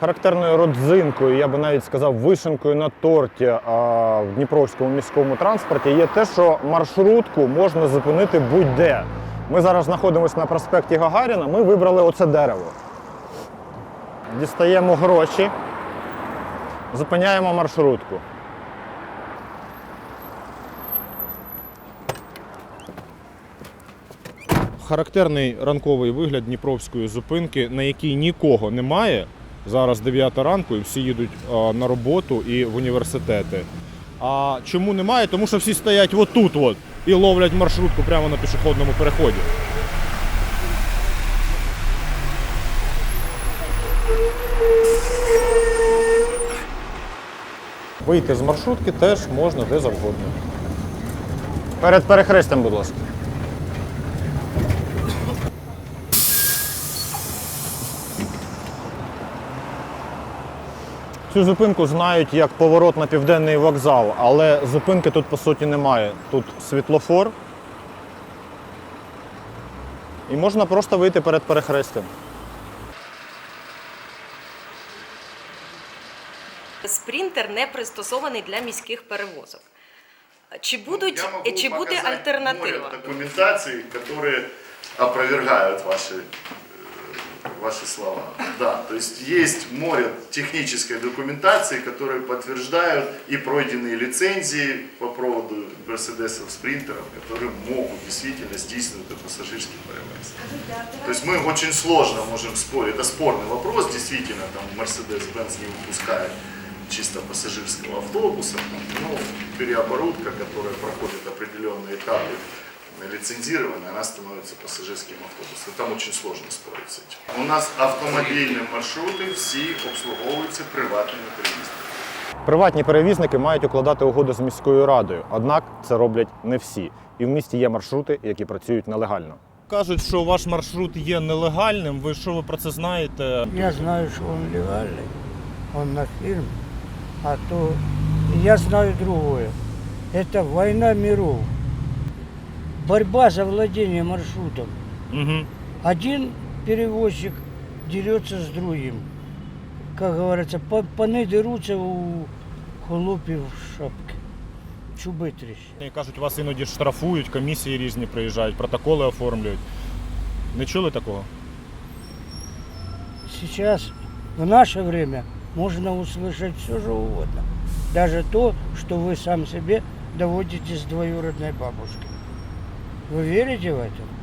Характерною родзинкою, я би навіть сказав, вишенкою на торті а, в Дніпровському міському транспорті є те, що маршрутку можна зупинити будь-де. Ми зараз знаходимося на проспекті Гагаріна, ми вибрали оце дерево. Дістаємо гроші, зупиняємо маршрутку. Характерний ранковий вигляд Дніпровської зупинки, на якій нікого немає. Зараз 9 ранку і всі їдуть на роботу і в університети. А чому немає? Тому що всі стоять отут от і ловлять маршрутку прямо на пішохідному переході. Вийти з маршрутки теж можна де завгодно. Перед перехрестям, будь ласка. Цю зупинку знають як поворот на південний вокзал, але зупинки тут по суті немає. Тут світлофор. І можна просто вийти перед перехрестям. Спринтер не пристосований для міських перевозок. Чи будуть Я чи буде альтернатива? море документации, которые опровергают ваши, э, ваши слова. Да, то есть есть море технической документации, которые подтверждают и пройденные лицензии по поводу Мерседесов спринтеров, которые могут действительно здійснювати пассажирский перевез. То есть мы очень сложно можем спорить. Это спорный вопрос, действительно, там Mercedes-Benz не выпускает чисто пассажирского автобуса, но переоборудка, которая проходит определенные этапы лицензирования, она становится пассажирским автобусом. Там очень сложно спорить с этим. У нас автомобильные маршруты всі обслуговуються приватними перевізниками. Приватні перевізники мають укладати угоди з міською радою, однак це роблять не всі. І в місті є маршрути, які працюють нелегально. Кажуть, що ваш маршрут є нелегальним. Ви що ви про це знаєте? Я знаю, что он легальный, он на фильм, а то я знаю другое. Это война миров. Борьба за владение маршрутом. Угу. Один перевозчик дерется с другим. Как говорится, по- паны дерутся у хлопів в шапки. Чуби тріщать. Кажуть, вас іноді штрафують, комісії різні приїжджають, протоколи оформлюють. Не чули такого? Сейчас, в наше время, можно услышать все же угодно. Даже то, что вы сам себе доводите с двоюродной бабушкой. Вы верите в это?